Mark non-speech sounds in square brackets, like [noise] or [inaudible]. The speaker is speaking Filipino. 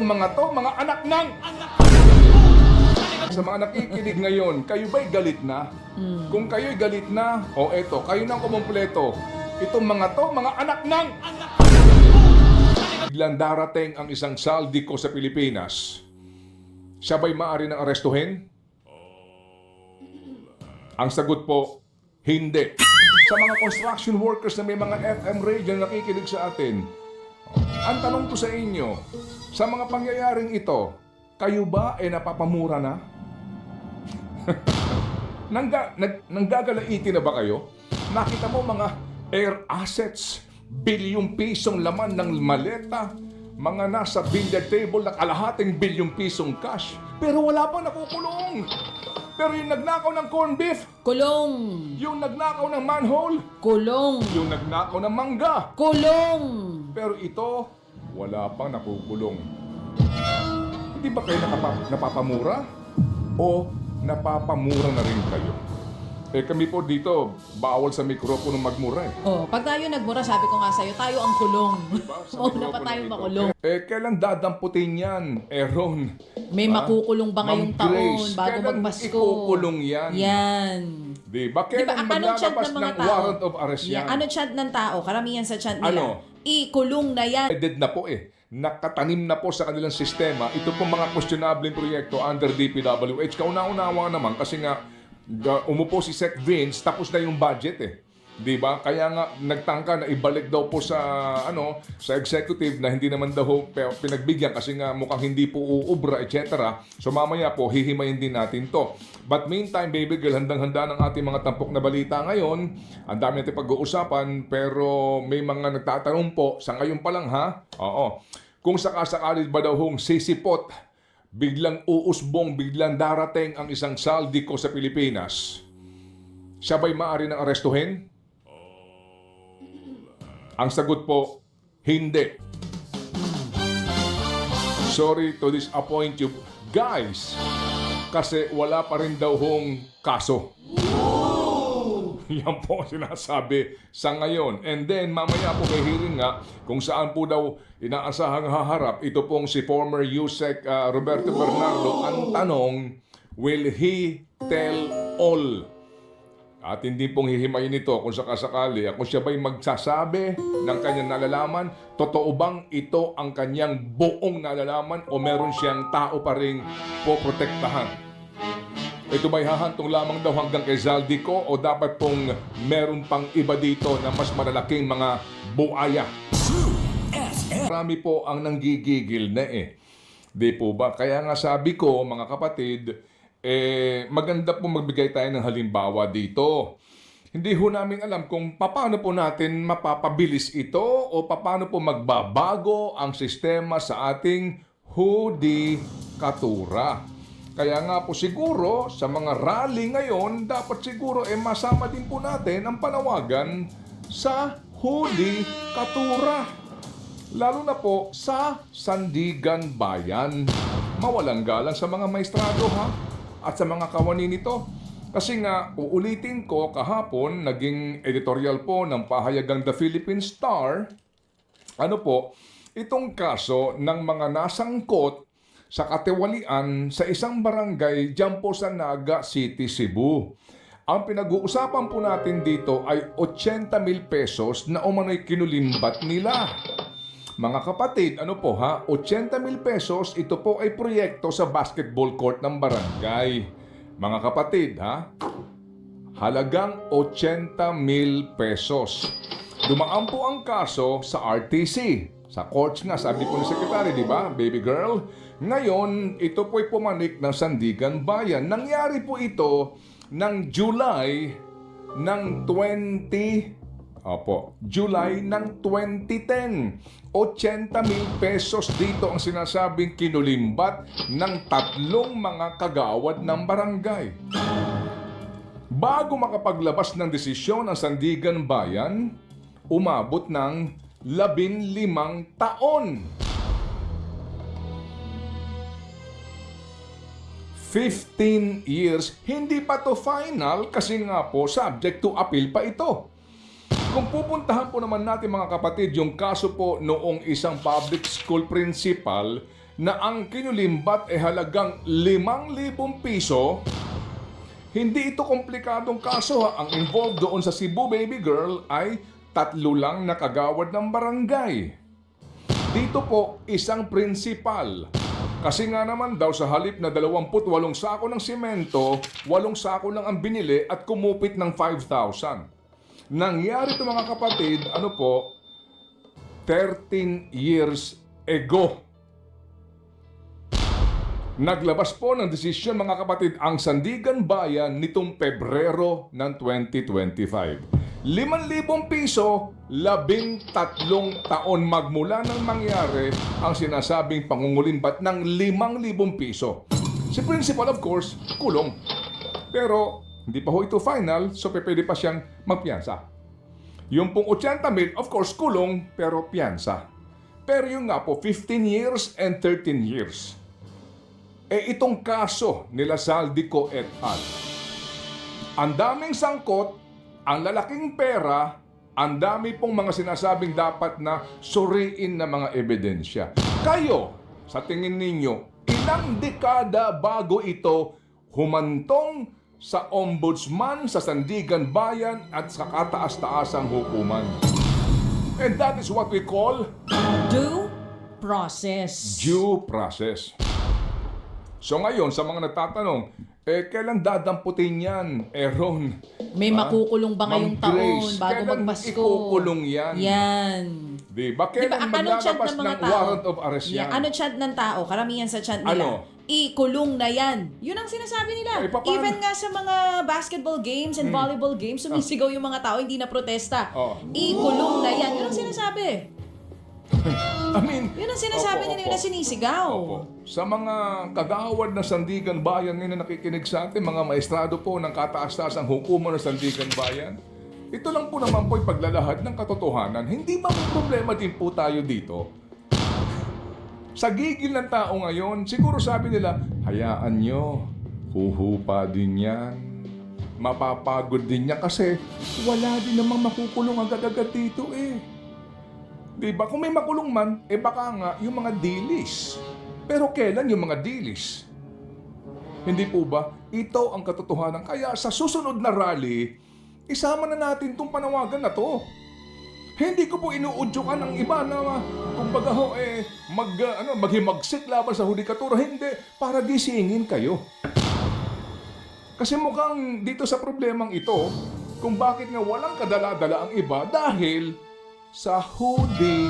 Itong mga to, mga anak ng... Sa mga nakikinig ngayon, kayo ba'y galit na? Kung kayo'y galit na, o eto, kayo nang kumumpleto. Itong mga to, mga anak ng... Biglang darating ang isang saldiko sa Pilipinas. Siya ba'y maaari ng arestuhin? Ang sagot po, hindi. Sa mga construction workers na may mga FM radio na nakikinig sa atin, ang tanong ko sa inyo, sa mga pangyayaring ito, kayo ba ay napapamura na? [laughs] Nangga, nag, nanggagalaiti na ba kayo? Nakita mo mga air assets, bilyong pisong laman ng maleta, mga nasa billiard table na kalahating bilyong pisong cash, pero wala pa nakukulong. Pero yung nagnakaw ng corned beef, Kulong! yung nagnakaw ng manhole, Kulong! yung nagnakaw ng mangga, Kulong! Pero ito, wala pang nakukulong. Hindi ba kayo nakapa- napapamura? O napapamura na rin kayo? Eh kami po dito, bawal sa mikropono magmura eh. Oh, pag tayo nagmura, sabi ko nga sa'yo, tayo ang kulong. Sa Mauna [laughs] pa mikropono tayo dito. makulong. Eh kailan dadamputin yan, Aaron? May Ha? makukulong ba ngayong Ma'am Grace, taon bago kailan magpasko? ikukulong yan? Yan. Di ba? Kailan anong chant maglalabas ng mga ng tao? warrant of arrest yan? Anong chant ng tao? Karamihan sa chant nila. Ano? Ikulong na yan. Dead na po eh. Nakatanim na po sa kanilang sistema. Ito pong mga questionable proyekto under DPWH. Kauna-unawa naman kasi nga ga- umupo si Sec Vince tapos na yung budget eh. 'Di ba? Kaya nga nagtangka na ibalik daw po sa ano sa executive na hindi naman daw pinagbigyan kasi nga mukhang hindi po uubra etc. So mamaya po hihimayin din natin to. But meantime, baby girl, handang-handa ng ating mga tampok na balita ngayon. Ang dami natin pag-uusapan pero may mga nagtatanong po sa ngayon pa lang ha. Oo. Kung sakasakali ba daw hong sisipot, biglang uusbong, biglang darating ang isang saldiko sa Pilipinas. Siya ba'y maaari ng arestuhin? Ang sagot po, hindi. Sorry to disappoint you guys. Kasi wala pa rin daw hong kaso. Yan po ang sinasabi sa ngayon. And then, mamaya po may hearing nga kung saan po daw inaasahang haharap. Ito pong si former USEC uh, Roberto Bernardo. Ang tanong, will he tell all? At hindi pong hihimayin ito kung sakasakali. Kung siya ba'y magsasabi ng kanyang nalalaman, totoo bang ito ang kanyang buong nalalaman o meron siyang tao pa rin poprotektahan? Ito ba'y hahantong lamang daw hanggang kay Zaldico o dapat pong meron pang iba dito na mas malalaking mga buaya? Marami po ang nanggigigil na eh. Di po ba? Kaya nga sabi ko, mga kapatid, eh, maganda po magbigay tayo ng halimbawa dito. Hindi ho namin alam kung paano po natin mapapabilis ito o paano po magbabago ang sistema sa ating hudikatura. Kaya nga po siguro sa mga rally ngayon, dapat siguro eh masama din po natin ang panawagan sa hudikatura. Lalo na po sa Sandigan Bayan. Mawalang galang sa mga maestrado ha at sa mga kawani nito. Kasi nga, uulitin ko kahapon, naging editorial po ng pahayagang The Philippine Star, ano po, itong kaso ng mga nasangkot sa katiwalian sa isang barangay dyan po sa Naga City, Cebu. Ang pinag-uusapan po natin dito ay 80 mil pesos na umano'y kinulimbat nila. Mga kapatid, ano po ha? 80 mil pesos, ito po ay proyekto sa basketball court ng barangay. Mga kapatid, ha? Halagang 80 mil pesos. Dumaan po ang kaso sa RTC. Sa courts nga, sabi po ni Secretary, di ba, baby girl? Ngayon, ito po'y pumanik ng Sandigan Bayan. Nangyari po ito ng July ng 20 Opo, July ng 2010. 80 mil pesos dito ang sinasabing kinulimbat ng tatlong mga kagawad ng barangay. Bago makapaglabas ng desisyon ang Sandigan Bayan, umabot ng 15 taon. 15 years, hindi pa to final kasi nga po subject to appeal pa ito. Kung pupuntahan po naman natin mga kapatid yung kaso po noong isang public school principal na ang kinulimbat ay halagang 5,000 piso, hindi ito komplikadong kaso ha. Ang involved doon sa Cebu Baby Girl ay tatlo lang na kagawad ng barangay. Dito po, isang prinsipal. Kasi nga naman daw sa halip na 28 sako ng simento, 8 sako lang ang binili at kumupit ng 5,000. Nangyari ito mga kapatid, ano po, 13 years ago. Naglabas po ng desisyon mga kapatid ang Sandigan Bayan nitong Pebrero ng 2025. 5,000 piso, labing tatlong taon magmula nang mangyari ang sinasabing pangungulimbat ng 5,000 piso. Si Principal of course, kulong. Pero hindi pa ho ito final, so pwede pa siyang magpiyansa. Yung pong 80 mil, of course, kulong, pero piyansa. Pero yung nga po, 15 years and 13 years. Eh itong kaso nila Saldico et al. Ang daming sangkot, ang lalaking pera, ang dami pong mga sinasabing dapat na suriin na mga ebidensya. Kayo, sa tingin ninyo, ilang dekada bago ito humantong sa ombudsman sa Sandigan Bayan at sa kataas-taasang hukuman? And that is what we call Due process. due process. So ngayon, sa mga nagtatanong, eh, kailan dadamputin yan, Aaron? May Ha? makukulong ba ngayong Ma'am Grace, taon bago kailan magpasko? ikukulong yan? Yan. Di ba? Di ba, Kailan anong chant maglalabas ng mga ng tao? warrant of arrest yan? Yeah, ano chant ng tao? Karamihan sa chant nila. Ano? Ikulong na yan. Yun ang sinasabi nila. Eh, paano? Even nga sa mga basketball games and volleyball games, sumisigaw yung mga tao, hindi na protesta. Oh. Ikulong na yan. Yun ang sinasabi. [laughs] I mean, Yun ang sinasabi opo, nila opo. na sinisigaw. Opo. Sa mga kagawad na Sandigan Bayan ngayon na nakikinig sa atin, mga maestrado po ng kataas-taasang hukuman ng Sandigan Bayan, ito lang po naman po yung paglalahad ng katotohanan. Hindi ba may problema din po tayo dito? Sa gigil ng tao ngayon, siguro sabi nila, hayaan nyo, huhupa din yan. Mapapagod din yan kasi wala din namang makukulong agad-agad dito eh. Di ba? Kung may makulong man, eh baka nga yung mga dilis. Pero kailan yung mga dilis? Hindi po ba? Ito ang katotohanan. Kaya sa susunod na rally, isama na natin tong panawagan na to. Hindi ko po inuudyukan ang iba na kumbaga ho eh mag ah, ano maghimagsik laban sa hudikatura hindi para gisingin kayo. Kasi mukhang dito sa problemang ito kung bakit nga walang kadala-dala ang iba dahil sa hudikatura.